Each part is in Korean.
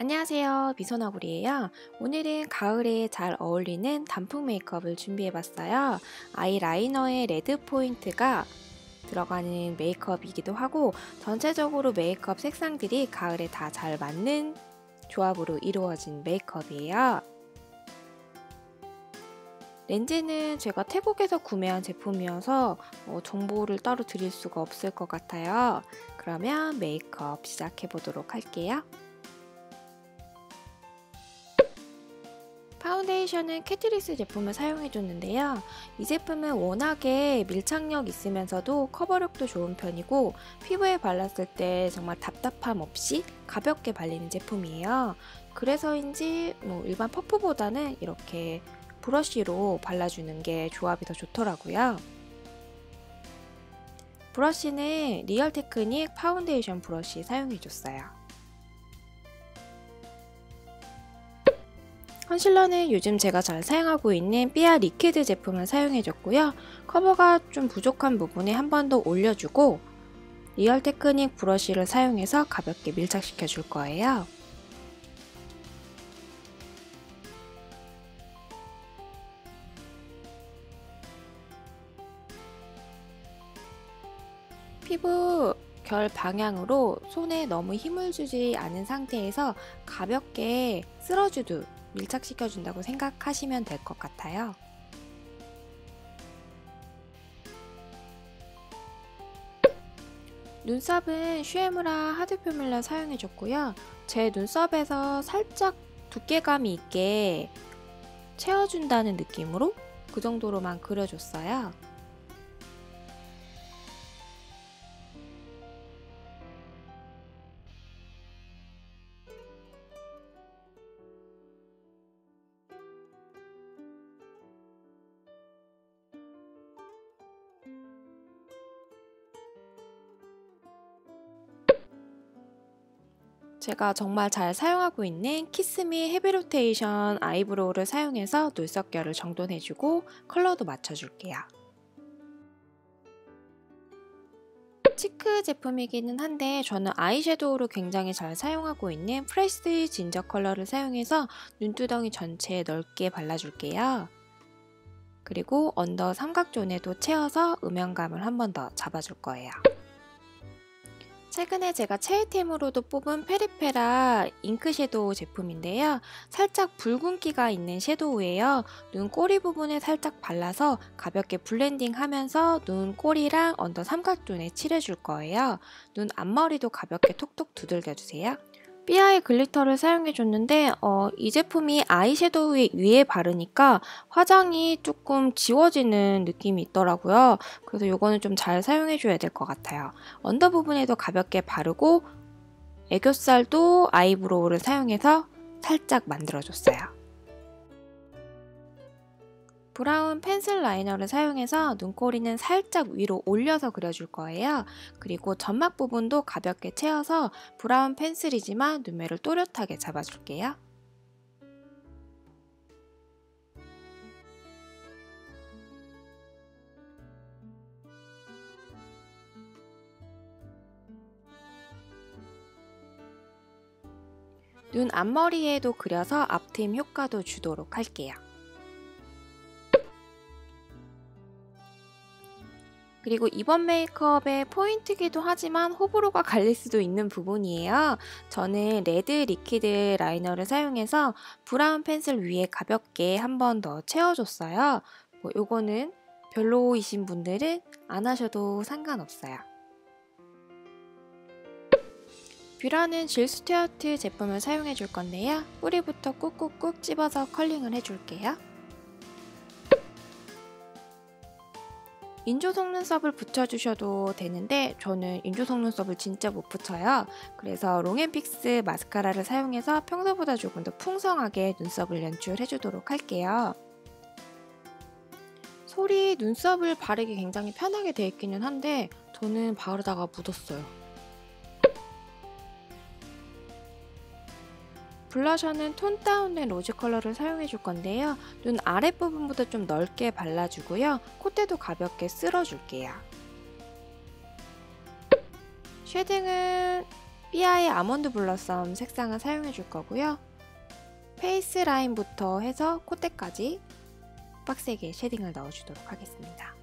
안녕하세요. 미소너구리예요. 오늘은 가을에 잘 어울리는 단풍 메이크업을 준비해봤어요. 아이라이너에 레드 포인트가 들어가는 메이크업이기도 하고 전체적으로 메이크업 색상들이 가을에 다 잘 맞는 조합으로 이루어진 메이크업이에요. 렌즈는 제가 태국에서 구매한 제품이어서 어, 정보를 따로 드릴 수가 없을 것 같아요. 그러면 메이크업 시작해 보도록 할게요 파운데이션은 캐트리스 제품을 사용해줬는데요. 이 제품은 워낙에 밀착력 있으면서도 커버력도 좋은 편이고 피부에 발랐을 때 정말 답답함 없이 가볍게 발리는 제품이에요. 그래서인지 뭐 일반 퍼프보다는 이렇게 브러쉬로 발라주는 게 조합이 더 좋더라고요. 브러쉬는 리얼 테크닉 파운데이션 브러쉬 사용해줬어요. 컨실러는 요즘 제가 잘 사용하고 있는 삐아 리퀴드 제품을 사용해줬고요. 커버가 좀 부족한 부분에 한 번 더 올려주고 리얼 테크닉 브러쉬를 사용해서 가볍게 밀착시켜 줄 거예요. 피부 결 방향으로 손에 너무 힘을 주지 않은 상태에서 가볍게 쓸어주듯 밀착시켜준다고 생각하시면 될 것 같아요. 눈썹은 슈에무라 하드 표밀러 사용해줬고요. 제 눈썹에서 살짝 두께감이 있게 채워준다는 느낌으로 그 정도로만 그려줬어요. 제가 정말 잘 사용하고 있는 키스미 헤비로테이션 아이브로우를 사용해서 눈썹결을 정돈해주고 컬러도 맞춰줄게요. 치크 제품이기는 한데 저는 아이섀도우로 굉장히 잘 사용하고 있는 프레스 진저 컬러를 사용해서 눈두덩이 전체에 넓게 발라줄게요. 그리고 언더 삼각존에도 채워서 음영감을 한 번 더 잡아줄 거예요. 최근에 제가 최애템으로도 뽑은 페리페라 잉크 섀도우 제품인데요. 살짝 붉은기가 있는 섀도우예요. 눈 꼬리 부분에 살짝 발라서 가볍게 블렌딩 하면서 눈 꼬리랑 언더 삼각존에 칠해줄 거예요. 눈 앞머리도 가볍게 톡톡 두들겨주세요. 삐아의 글리터를 사용해줬는데 어, 이 제품이 아이섀도우 위에 바르니까 화장이 조금 지워지는 느낌이 있더라고요. 그래서 이거는 좀 잘 사용해줘야 될 것 같아요. 언더 부분에도 가볍게 바르고 애교살도 아이브로우를 사용해서 살짝 만들어줬어요. 브라운 펜슬 라이너를 사용해서 눈꼬리는 살짝 위로 올려서 그려줄 거예요. 그리고 점막 부분도 가볍게 채워서 브라운 펜슬이지만 눈매를 또렷하게 잡아줄게요. 눈 앞머리에도 그려서 앞트임 효과도 주도록 할게요. 그리고 이번 메이크업의 포인트기도 하지만 호불호가 갈릴 수도 있는 부분이에요. 저는 레드 리퀴드 라이너를 사용해서 브라운 펜슬 위에 가볍게 한 번 더 채워줬어요. 뭐 요거는 별로이신 분들은 안 하셔도 상관없어요. 뷰라는 질 스튜어트 제품을 사용해 줄 건데요. 뿌리부터 꾹꾹꾹 찝어서 컬링을 해줄게요. 인조 속눈썹을 붙여주셔도 되는데 저는 인조 속눈썹을 진짜 못 붙여요. 그래서 롱앤픽스 마스카라를 사용해서 평소보다 조금 더 풍성하게 눈썹을 연출해주도록 할게요. 솔이 눈썹을 바르기 굉장히 편하게 되어 있기는 한데 저는 바르다가 묻었어요. 블러셔는 톤 다운된 로즈 컬러를 사용해 줄 건데요. 눈 아랫부분보다 좀 넓게 발라주고요. 콧대도 가볍게 쓸어줄게요. 쉐딩은 삐아의 아몬드 블러썸 색상을 사용해 줄 거고요. 페이스 라인부터 해서 콧대까지 빡세게 쉐딩을 넣어주도록 하겠습니다.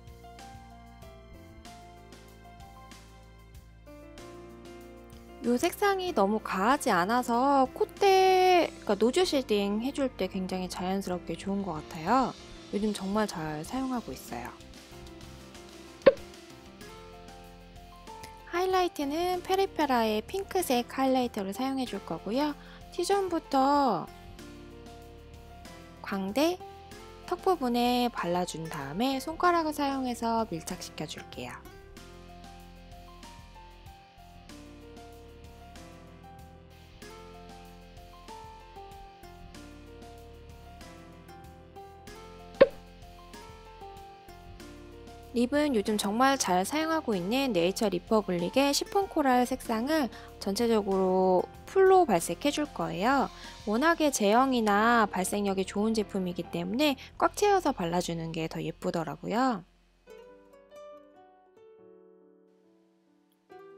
이 색상이 너무 가하지 않아서 콧대, 그러니까 노즈 쉐딩 해줄 때 굉장히 자연스럽게 좋은 것 같아요. 요즘 정말 잘 사용하고 있어요. 하이라이트는 페리페라의 핑크색 하이라이터를 사용해 줄 거고요. T존부터 광대, 턱 부분에 발라준 다음에 손가락을 사용해서 밀착시켜 줄게요. 립은 요즘 정말 잘 사용하고 있는 네이처 리퍼블릭의 시폰 코랄 색상을 전체적으로 풀로 발색해 줄 거예요. 워낙에 제형이나 발색력이 좋은 제품이기 때문에 꽉 채워서 발라주는 게 더 예쁘더라고요.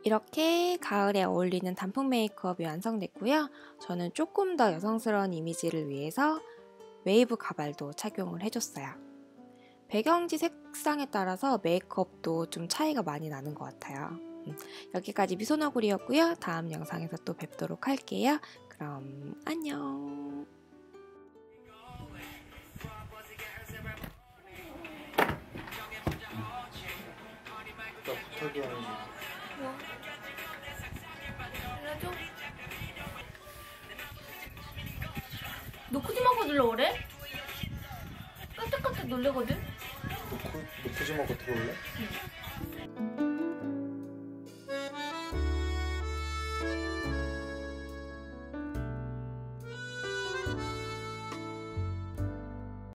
이렇게 가을에 어울리는 단풍 메이크업이 완성됐고요. 저는 조금 더 여성스러운 이미지를 위해서 웨이브 가발도 착용을 해줬어요. 배경지 색 상에 따라서 메이크업도 좀 차이가 많이 나는 것 같아요. 음, 여기까지 미소너구리였고요. 다음 영상에서 또 뵙도록 할게요. 그럼 안녕. 너 코지마 거들러 그래? 깜짝깜짝 놀래거든? 너, 그, 너 굳이 먹고 들어올래? 응.